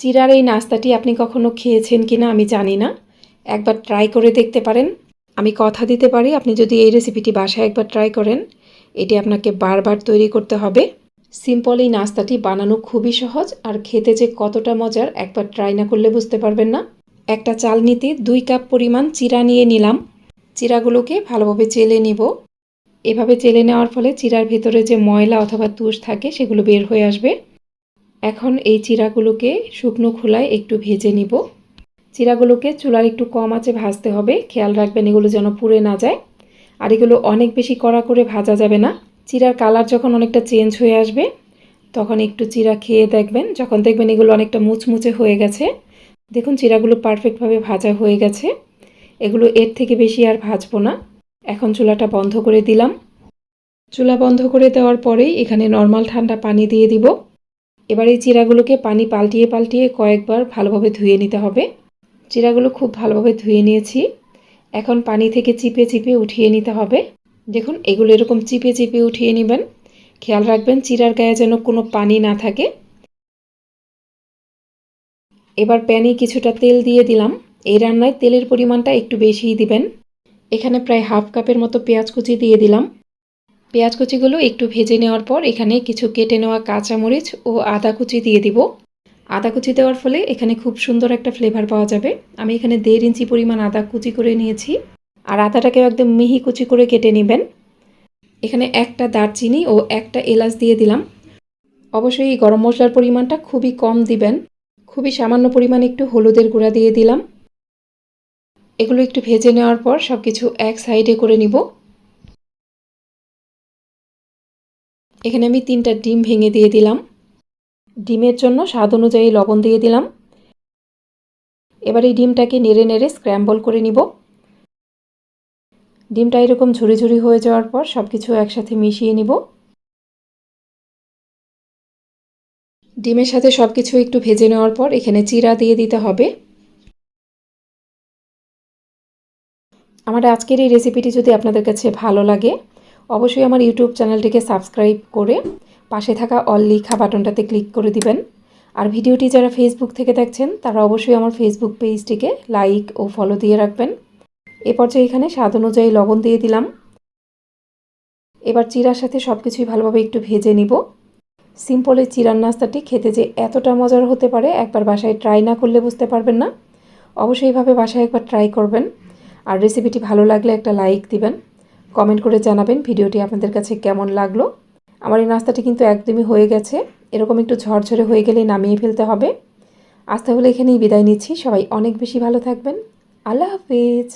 চিরার এই নাস্তাটি আপনি কখনো খেয়েছেন কিনা আমি জানি না। একবার ট্রাই করে দেখতে পারেন। আমি কথা দিতে পারি, আপনি যদি এই রেসিপিটি বাসায় একবার ট্রাই করেন, এটি আপনাকে বারবার তৈরি করতে হবে। সিম্পল এই নাস্তাটি বানানো খুবই সহজ, আর খেতে যে কতটা মজার একবার ট্রাই না করলে বুঝতে পারবেন না। একটা চাল নিতে দুই কাপ পরিমাণ চিরা নিয়ে নিলাম। চিরাগুলোকে ভালোভাবে চেলে নিব। এভাবে চেলে নেওয়ার ফলে চিরার ভেতরে যে ময়লা অথবা তুষ থাকে, সেগুলো বের হয়ে আসবে। এখন এই চিরাগুলোকে শুকনো খোলায় একটু ভেজে নিব। চিরাগুলোকে চুলার একটু কম আঁচে ভাজতে হবে। খেয়াল রাখবেন এগুলো যেন পুড়ে না যায়। আর এগুলো অনেক বেশি কড়া করে ভাজা যাবে না। চিরার কালার যখন অনেকটা চেঞ্জ হয়ে আসবে, তখন একটু চিরা খেয়ে দেখবেন। যখন দেখবেন এগুলো অনেকটা মুচমুচে হয়ে গেছে। দেখুন, চিরাগুলো পারফেক্টভাবে ভাজা হয়ে গেছে। এগুলো এর থেকে বেশি আর ভাজবো না। এখন চুলাটা বন্ধ করে দিলাম। চুলা বন্ধ করে দেওয়ার পরেই এখানে নর্মাল ঠান্ডা পানি দিয়ে দিব। এবার এই চিরাগুলোকে পানি পাল্টিয়ে পাল্টিয়ে কয়েকবার ভালোভাবে ধুয়ে নিতে হবে। চিরাগুলো খুব ভালোভাবে ধুয়ে নিয়েছি। এখন পানি থেকে চিপে চিপে উঠিয়ে নিতে হবে। দেখুন, এগুলো এরকম চিপে চিপে উঠিয়ে নেবেন। খেয়াল রাখবেন, চিরার গায়ে যেন কোনো পানি না থাকে। এবার প্যানে কিছুটা তেল দিয়ে দিলাম। এই রান্নায় তেলের পরিমাণটা একটু বেশিই দিবেন। এখানে প্রায় হাফ কাপের মতো পেঁয়াজ কুচি দিয়ে দিলাম। পেঁয়াজ কুচিগুলো একটু ভেজে নেওয়ার পর এখানে কিছু কেটে নেওয়া কাঁচামরিচ ও আদা কুচি দিয়ে দিব। আদা কুচি দেওয়ার ফলে এখানে খুব সুন্দর একটা ফ্লেভার পাওয়া যাবে। আমি এখানে দেড় ইঞ্চি পরিমাণ আদা কুচি করে নিয়েছি। আর আদাটাকেও একদম মিহি কুচি করে কেটে নেবেন। এখানে একটা দারচিনি ও একটা এলাচ দিয়ে দিলাম। অবশ্যই এই গরম মশলার পরিমাণটা খুবই কম দিবেন। খুবই সামান্য পরিমাণ একটু হলুদের গুঁড়া দিয়ে দিলাম। এগুলো একটু ভেজে নেওয়ার পর সব কিছু এক সাইডে করে নিব। এখানে আমি তিনটা ডিম ভেঙে দিয়ে দিলাম। ডিমের জন্য স্বাদ অনুযায়ী লবণ দিয়ে দিলাম। এবার এই ডিমটাকে নেড়ে নেড়ে স্ক্র্যাম্বল করে নিব। ডিমটা এরকম ঝুড়ি ঝুড়ি হয়ে যাওয়ার পর সব কিছু একসাথে মিশিয়ে নিব। ডিমের সাথে সব কিছু একটু ভেজে নেওয়ার পর এখানে চিরা দিয়ে দিতে হবে। আমার আজকের এই রেসিপিটি যদি আপনাদের কাছে ভালো লাগে অবশ্যই আমার ইউটিউব চ্যানেলটিকে সাবস্ক্রাইব করে পাশে থাকা অল লিখা বাটনটাতে ক্লিক করে দিবেন। আর ভিডিওটি যারা ফেসবুক থেকে দেখছেন, তারা অবশ্যই আমার ফেসবুক পেজটিকে লাইক ও ফলো দিয়ে রাখবেন। এ পর্যায়ে এখানে স্বাদ অনুযায়ী লবণ দিয়ে দিলাম। এবার চিরার সাথে সব কিছুই ভালোভাবে একটু ভেজে নিব। সিম্পলের চিরার নাস্তাটি খেতে যে এতটা মজার হতে পারে, একবার বাসায় ট্রাই না করলে বুঝতে পারবেন না। অবশ্যই এইভাবে বাসায় একবার ট্রাই করবেন। আর রেসিপিটি ভালো লাগলে একটা লাইক দিবেন। কমেন্ট করে জানাবেন ভিডিওটি আপনাদের কাছে কেমন লাগল। আমার এই নাস্তাটি কিন্তু একদমই হয়ে গেছে। এরকম একটু ঝরঝরে হয়ে গেলে নামিয়ে ফেলতে হবে। আস্তে তাহলে এখানেই বিদায় নিচ্ছি। সবাই অনেক বেশি ভালো থাকবেন। আল্লাহ হাফিজ।